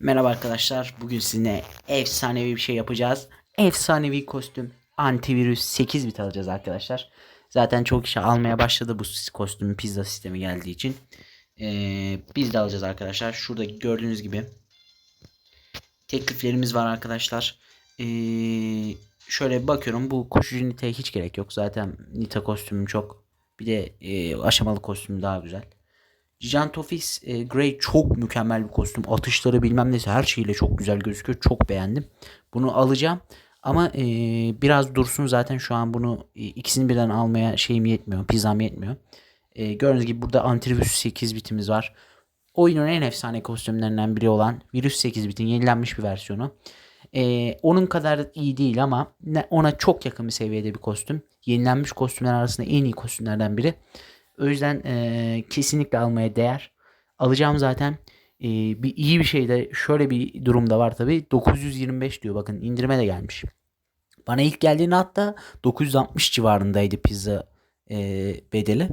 Merhaba arkadaşlar. Bugün sizinle efsanevi bir şey yapacağız. Efsanevi kostüm antivirüs 8 bit alacağız arkadaşlar. Zaten çok kişi almaya başladı bu kostümün pizza sistemi geldiği için. Ee, biz de alacağız arkadaşlar. Şurada gördüğünüz gibi tekliflerimiz var arkadaşlar. Ee, şöyle bakıyorum. Bu koşucu niteye hiç gerek yok. Zaten nita kostümüm çok. Bir de e, aşamalı kostüm daha güzel. Gigant Office e, Grey çok mükemmel bir kostüm. Atışları bilmem neyse her şeyiyle çok güzel gözüküyor. Çok beğendim. Bunu alacağım. Ama e, biraz dursun zaten şu an bunu e, ikisini birden almaya şeyim yetmiyor. Pizzam yetmiyor. E, gördüğünüz gibi burada Antivirus 8 bitimiz var. Oyunun en efsane kostümlerinden biri olan Virüs 8 bitin yenilenmiş bir versiyonu. E, onun kadar iyi değil ama ona çok yakın bir seviyede bir kostüm. Yenilenmiş kostümler arasında en iyi kostümlerden biri. O yüzden e, kesinlikle almaya değer. Alacağım zaten. E, bir iyi bir şey de şöyle bir durumda var tabi. 925 diyor bakın indirime de gelmiş. Bana ilk geldiğinde hatta 960 civarındaydı pizza e, bedeli.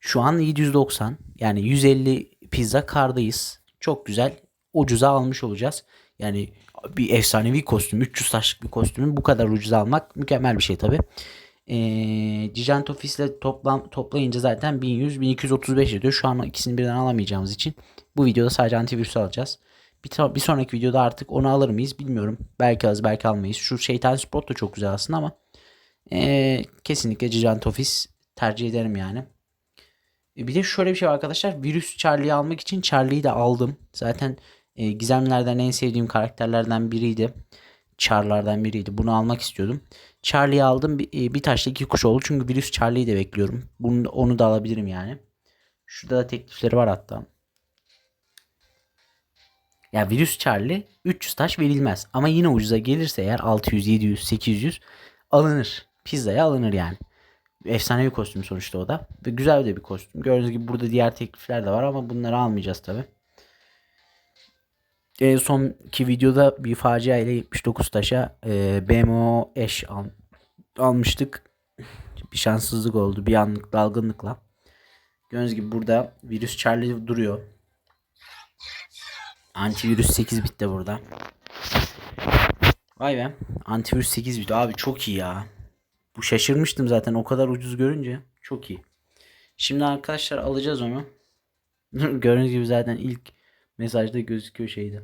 Şu an 790 yani 150 pizza kardayız. Çok güzel. Ucuza almış olacağız. Yani bir efsanevi kostüm 300 taşlık bir kostümü bu kadar ucuza almak mükemmel bir şey tabi. Ee, Gigant Office ile toplam toplayınca zaten 1100 1235 ediyor. Şu an ikisini birden alamayacağımız için bu videoda sadece antivirüs alacağız. Bir, bir sonraki videoda artık onu alır mıyız bilmiyorum. Belki alırız belki almayız. Şu şeytan spot da çok güzel aslında ama ee, kesinlikle Gigant Office tercih ederim yani. E, Bir de şöyle bir şey var arkadaşlar. Virüs Charlie'yi almak için Charlie'yi de aldım. Zaten e, gizemlerden en sevdiğim karakterlerden biriydi. Char'lardan biriydi. Bunu almak istiyordum. Charlie'yi aldım. Bir, e, bir taşla iki kuş oldu. Çünkü virüs Charlie'yi de bekliyorum. Bunu, onu da alabilirim yani. Şurada da teklifleri var hatta. Ya virüs Charlie 300 taş verilmez. Ama yine ucuza gelirse eğer 600, 700, 800 alınır. Pizzaya alınır yani. Efsane bir kostüm sonuçta o da. Ve güzel de bir kostüm. Gördüğünüz gibi burada diğer teklifler de var ama bunları almayacağız tabi. En sonki videoda bir facia ile 79 taşa e, BMO eş al, almıştık. Bir şanssızlık oldu bir anlık dalgınlıkla. Gördüğünüz gibi burada virüs Charlie duruyor. Antivirüs 8 bit de burada. Vay be. Antivirüs 8 bit. Abi çok iyi ya. Bu şaşırmıştım zaten o kadar ucuz görünce. Çok iyi. Şimdi arkadaşlar alacağız onu. Gördüğünüz gibi zaten ilk mesajda gözüküyor şeyde.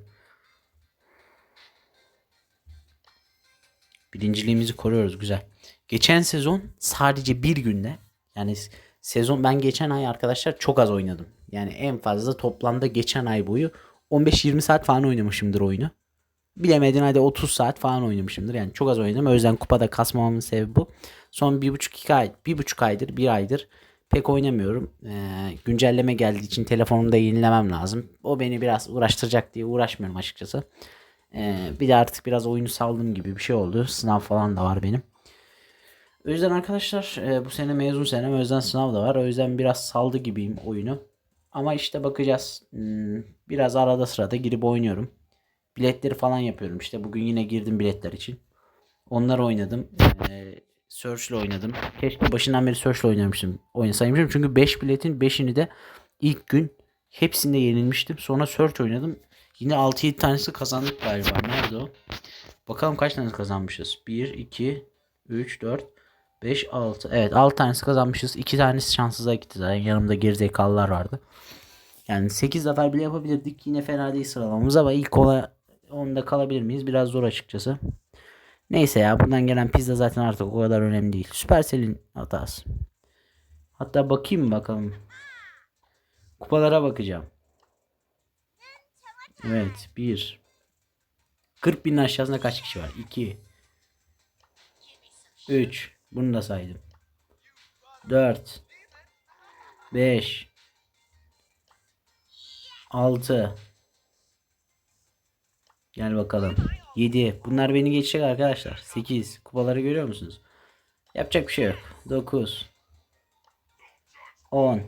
Birinciliğimizi koruyoruz güzel. Geçen sezon sadece bir günde yani sezon ben geçen ay arkadaşlar çok az oynadım. Yani en fazla toplamda geçen ay boyu 15-20 saat falan oynamışımdır oyunu. Bilemedin hadi 30 saat falan oynamışımdır. Yani çok az oynadım. O yüzden kupada kasmamamın sebebi bu. Son 1,5-2 ay, 1,5 aydır, 1 aydır pek oynamıyorum. Ee, güncelleme geldiği için telefonumu da yenilemem lazım. O beni biraz uğraştıracak diye uğraşmıyorum açıkçası. Ee, bir de artık biraz oyunu saldım gibi bir şey oldu. Sınav falan da var benim. O yüzden arkadaşlar e, bu sene mezun senem o yüzden sınav da var. O yüzden biraz saldı gibiyim oyunu. Ama işte bakacağız. Hmm, Biraz arada sırada girip oynuyorum. Biletleri falan yapıyorum. İşte bugün yine girdim biletler için. Onları oynadım. Ee, Search'le oynadım. Keşke başından beri Search'le oynamıştım. Oynasaymışım. Çünkü 5 biletin 5'ini de ilk gün hepsinde yenilmiştim. Sonra Search oynadım. Yine 6-7 tanesi kazandık galiba. Nerede o? Bakalım kaç tanesi kazanmışız. 1, 2, 3, 4, 5, 6. Evet 6 tanesi kazanmışız. 2 tanesi şanssıza gitti zaten. Yanımda gerizekalılar vardı. Yani 8 zafer bile yapabilirdik. Yine fena değil sıralamamız ama ilk ola onda kalabilir miyiz? Biraz zor açıkçası. Neyse ya buradan gelen pizza zaten artık o kadar önemli değil. Supercell'in hatası. Hatta bakayım bakalım. Kupalara bakacağım. Evet 1. 40 binin aşağısında kaç kişi var? 2. 3. Bunu da saydım. 4. 5. 6. Gel bakalım. 7. Bunlar beni geçecek arkadaşlar. 8. Kupaları görüyor musunuz? Yapacak bir şey yok. 9. 10.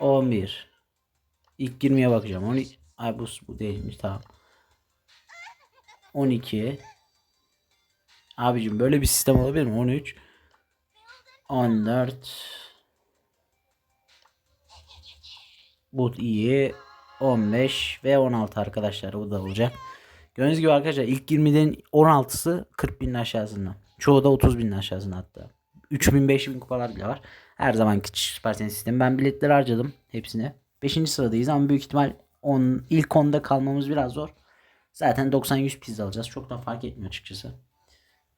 11. İlk girmeye bakacağım. 12. Ay bu, bu değilmiş tamam. 12. Abicim böyle bir sistem olabilir mi? 13. 14. Bu iyi. 15 ve 16 arkadaşlar bu da olacak. Gördüğünüz gibi arkadaşlar ilk 20'den 16'sı 40 binin aşağısında. Çoğu da 30 binin aşağısında hatta. 3000 5000 kupalar bile var. Her zamanki Süper Tenis sistemi. Ben biletleri harcadım hepsine. 5. sıradayız ama büyük ihtimal 10, ilk 10'da kalmamız biraz zor. Zaten 90-100 pizza alacağız. Çok da fark etmiyor açıkçası.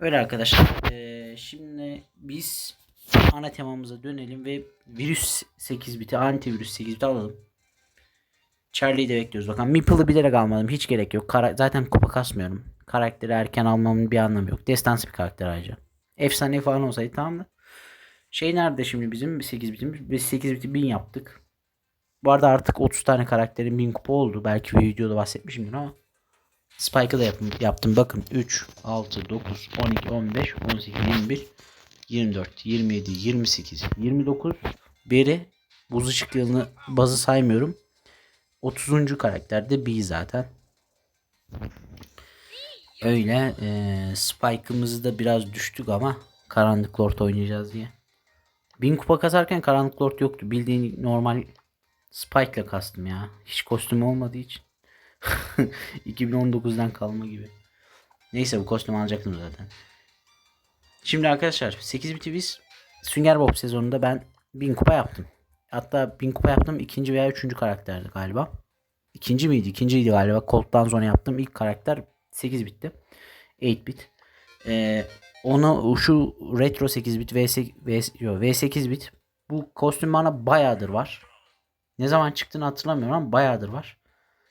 Öyle arkadaşlar. Ee, şimdi biz ana temamıza dönelim ve virüs 8 biti, antivirüs 8 biti alalım. Charlie'yi de bekliyoruz. Bakın Meeple'ı bilerek almadım. Hiç gerek yok. Kara- Zaten kupa kasmıyorum. Karakteri erken almamın bir anlamı yok. Destansı bir karakter ayrıca. Efsane falan olsaydı tamam mı? Şey nerede şimdi bizim 8 bitimiz? Biz 8 biti 1000 yaptık. Bu arada artık 30 tane karakterin 1000 kupa oldu. Belki bir videoda bahsetmişimdir ama. Spike'ı da yaptım. yaptım. Bakın 3, 6, 9, 12, 15, 18, 21, 24, 27, 28, 29. Beri buz ışık yılını bazı saymıyorum. 30. karakterde B zaten. Öyle e, Spike'ımızı da biraz düştük ama Karanlık Lord oynayacağız diye. 1000 kupa kasarken Karanlık Lord yoktu. Bildiğin normal Spike'la kastım ya. Hiç kostüm olmadığı için. 2019'dan kalma gibi. Neyse bu kostüm alacaktım zaten. Şimdi arkadaşlar 8 biti biz Sünger Bob sezonunda ben 1000 kupa yaptım. Hatta 1000 kupa yaptım ikinci veya üçüncü karakterdi galiba. İkinci miydi? İkinciydi galiba. Colt'tan sonra yaptığım ilk karakter 8 bitti. 8 bit. Ee, onu şu retro 8 bit V8, V, yo, V8 bit. Bu kostüm bana bayağıdır var. Ne zaman çıktığını hatırlamıyorum ama bayağıdır var.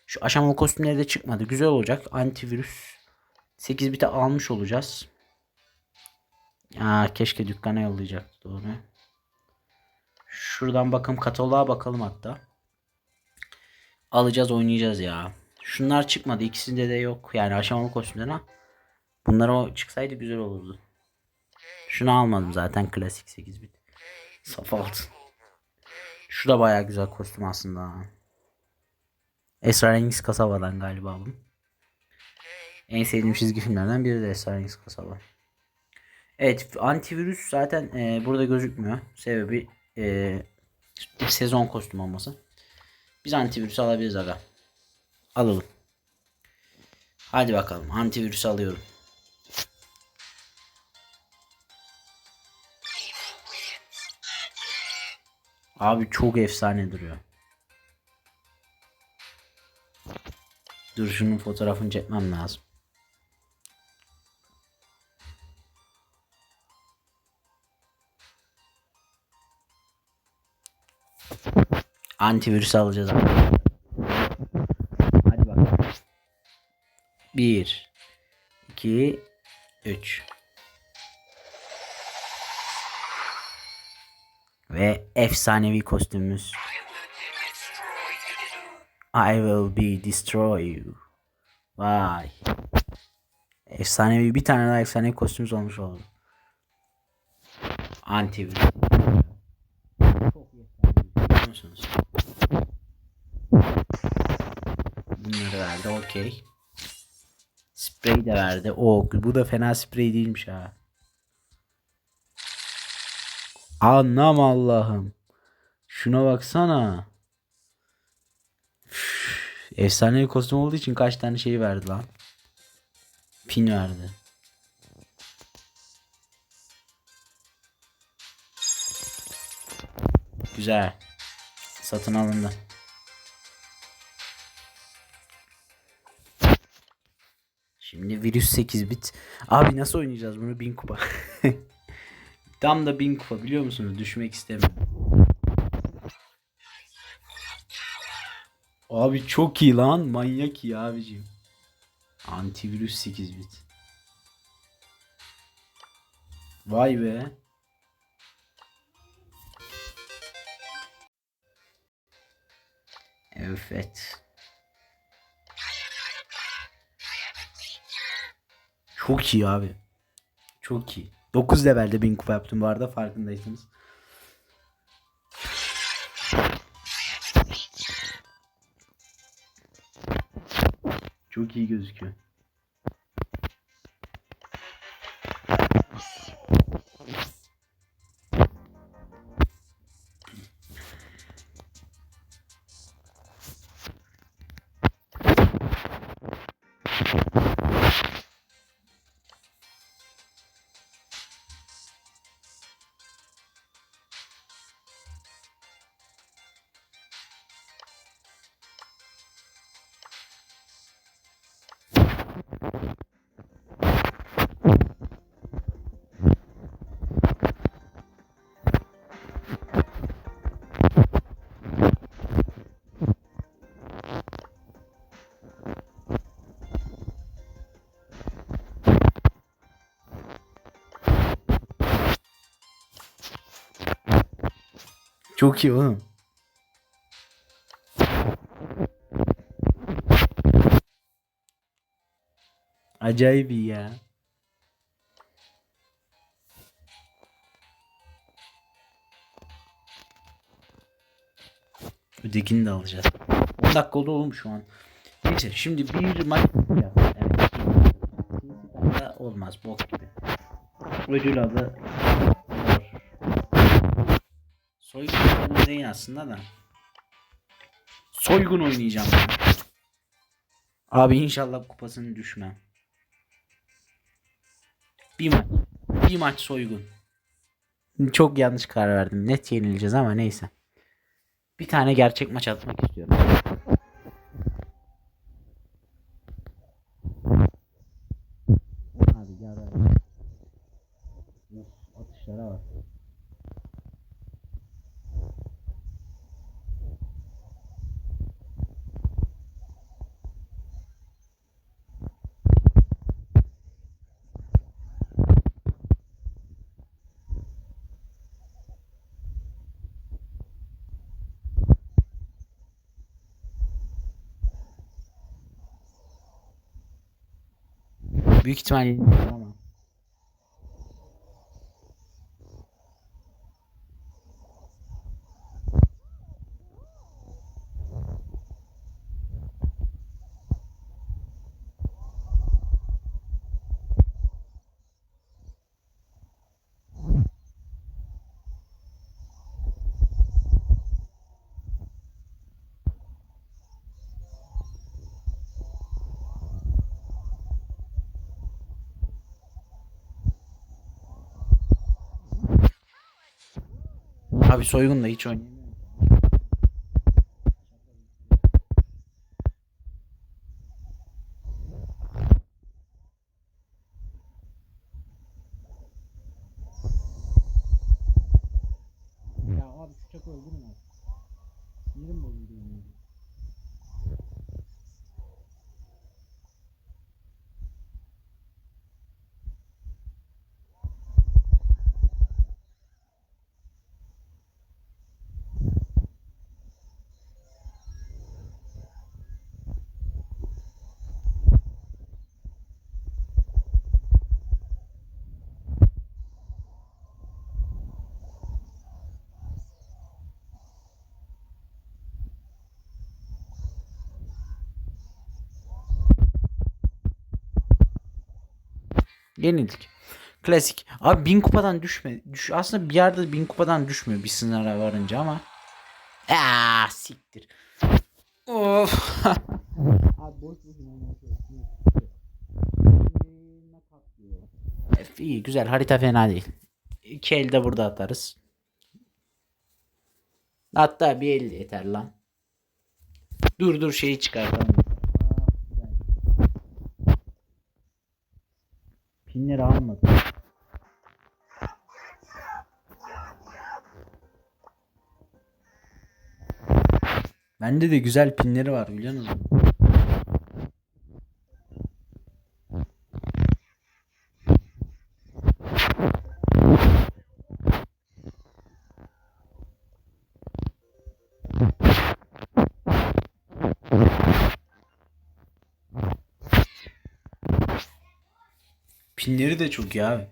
Şu aşamalı kostümleri de çıkmadı. Güzel olacak. Antivirüs 8 bite almış olacağız. Aa, keşke dükkana yollayacaktı doğru. Şuradan bakalım kataloğa bakalım hatta. Alacağız oynayacağız ya. Şunlar çıkmadı. İkisinde de yok. Yani aşamalı kostümler ha. Bunlar o çıksaydı güzel olurdu. Şunu almadım zaten klasik 8 bit. Saf altın. Şu da baya güzel kostüm aslında. Esrarengiz kasabadan galiba bu. En sevdiğim çizgi filmlerden biri de Esrarengiz kasaba. Evet antivirüs zaten e, burada gözükmüyor. Sebebi e, sezon kostüm olması. Biz antivirüs alabiliriz aga. Alalım. Hadi bakalım antivirüs alıyorum. Abi çok efsane duruyor. Dur şunun fotoğrafını çekmem lazım. Antivirüs alacağız abi. Hadi bakalım. 1 2 3 Ve efsanevi kostümümüz. I will be destroy you. Vay. Efsanevi bir tane daha efsanevi kostümümüz olmuş oldu. Antivirüs. Çok efsanevi biliyor? Bunları verdi okey. Sprey de verdi. O bu da fena sprey değilmiş ha. Anlam Allah'ım. Şuna baksana. Efsane bir kostüm olduğu için kaç tane şey verdi lan. Pin verdi. Güzel. Satın alındı. Şimdi virüs 8 bit. Abi nasıl oynayacağız bunu 1000 kupa. Tam da 1000 kupa biliyor musunuz? Düşmek istemiyorum. Abi çok iyi lan. Manyak iyi abicim. Antivirüs 8 bit. Vay be. Evet. Çok iyi abi. Çok iyi. 9 levelde bin kupa yaptım bu arada farkındaysanız. Çok iyi gözüküyor. Çok iyi oğlum. Acayip iyi ya. Ötekini de alacağız. 10 dakika oldu oğlum şu an. Neyse şimdi bir maç yapacağız. Evet. Olmaz bok gibi. Ödül adı. Soygun değil aslında da. Soygun oynayacağım ben. Abi inşallah kupasını düşmem. Bir maç. Bir maç soygun. Çok yanlış karar verdim. Net yenileceğiz ama neyse. Bir tane gerçek maç atmak istiyorum. Abi gel abi. Of, atışlara bak. Büyük ihtimalle Abi soygunla hiç oynayamıyorum. Ya abi şu çakı öldürün artık. Sinirim bozuldu yemin ediyorum. Yenildik. Klasik. Abi bin kupadan düşme. Düş, aslında bir yerde bin kupadan düşmüyor bir sınıra varınca ama. Aa siktir. Of. Abi boş iyi güzel harita fena değil. İki el de burada atarız. Hatta bir el yeter lan. Dur dur şeyi çıkartalım. Pinleri almadım. Bende de güzel pinleri var biliyor musun? Pinleri de çok iyi abi.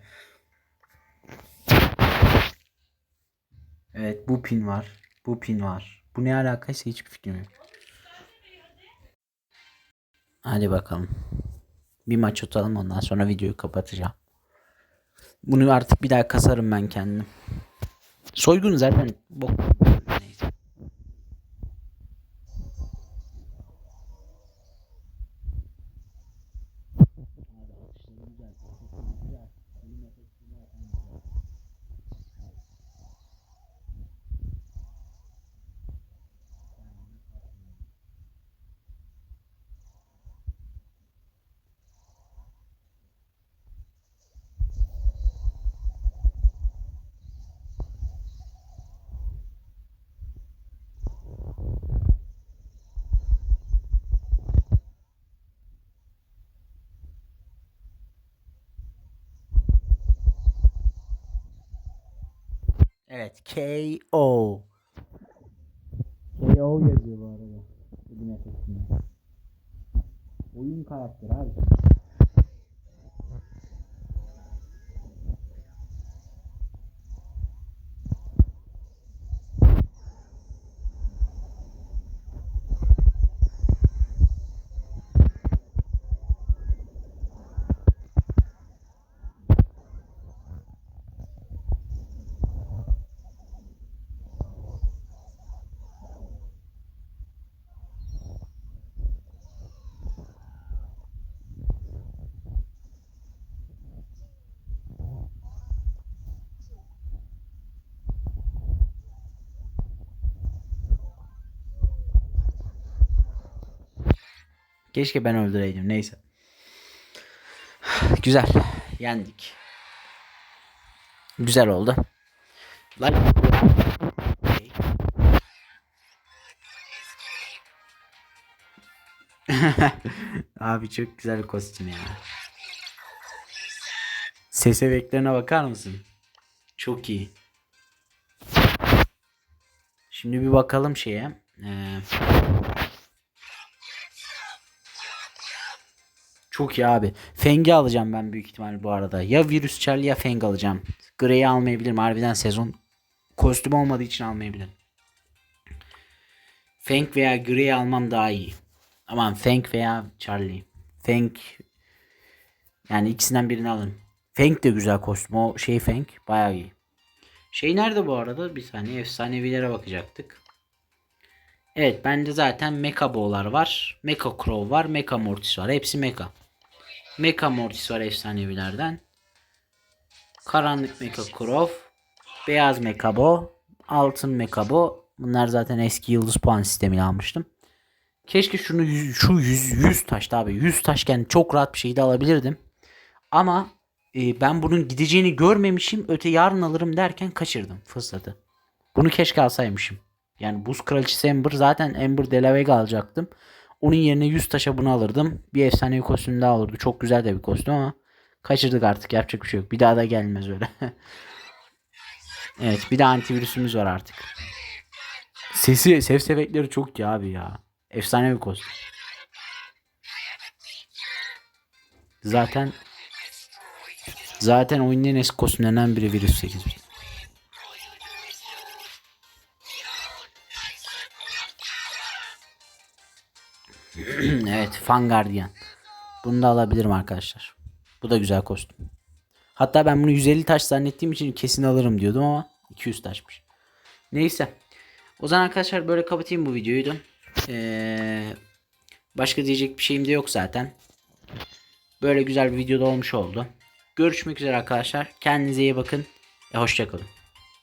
Evet bu pin var. Bu pin var. Bu ne alakaysa hiçbir fikrim yok. Hadi bakalım. Bir maç atalım ondan sonra videoyu kapatacağım. Bunu artık bir daha kasarım ben kendim. Soygun zaten bok. Evet KO. KO yazıyor bu arada. Bugün efektinde. Oyun karakteri abi. Keşke ben öldüreydim. Neyse. Güzel. Yendik. Güzel oldu. Lan. Abi çok güzel kostüm ya. Ses efektlerine bakar mısın? Çok iyi. Şimdi bir bakalım şeye. Ee, Çok iyi abi. Feng'i alacağım ben büyük ihtimal bu arada. Ya Virüs Charlie ya Feng alacağım. Grey'i almayabilirim. Harbiden sezon kostüm olmadığı için almayabilirim. Feng veya Grey'i almam daha iyi. Aman Feng veya Charlie. Feng yani ikisinden birini alın. Feng de güzel kostüm. O şey Feng bayağı iyi. Şey nerede bu arada? Bir saniye efsanevilere bakacaktık. Evet bende zaten Mecha Bow'lar var. Mecha Crow var. Mecha Mortis var. Hepsi Mecha. Mecha Mortis var efsanevilerden. Karanlık Mecha Crow. Beyaz Mecha Bow. Altın Mecha Bow. Bunlar zaten eski yıldız puan sistemiyle almıştım. Keşke şunu şu 100 100 taştı abi. 100 taşken çok rahat bir şey de alabilirdim. Ama e, ben bunun gideceğini görmemişim. Öte yarın alırım derken kaçırdım fırsatı. Bunu keşke alsaymışım. Yani buz kraliçesi Ember zaten Ember de la Vega alacaktım. Onun yerine 100 taşa bunu alırdım. Bir efsanevi kostüm daha olurdu. Çok güzel de bir kostüm ama kaçırdık artık. Yapacak bir şey yok. Bir daha da gelmez öyle. evet bir de antivirüsümüz var artık. Sesi, ses efektleri çok iyi abi ya. Efsane bir kostüm. Zaten zaten oyunun en eski kostümlerinden biri Virüs 8. evet Fan Guardian. Bunu da alabilirim arkadaşlar. Bu da güzel kostüm. Hatta ben bunu 150 taş zannettiğim için kesin alırım diyordum ama 200 taşmış. Neyse. O zaman arkadaşlar böyle kapatayım bu videoyu da. Ee, başka diyecek bir şeyim de yok zaten. Böyle güzel bir videoda olmuş oldu. Görüşmek üzere arkadaşlar. Kendinize iyi bakın. E, hoşçakalın.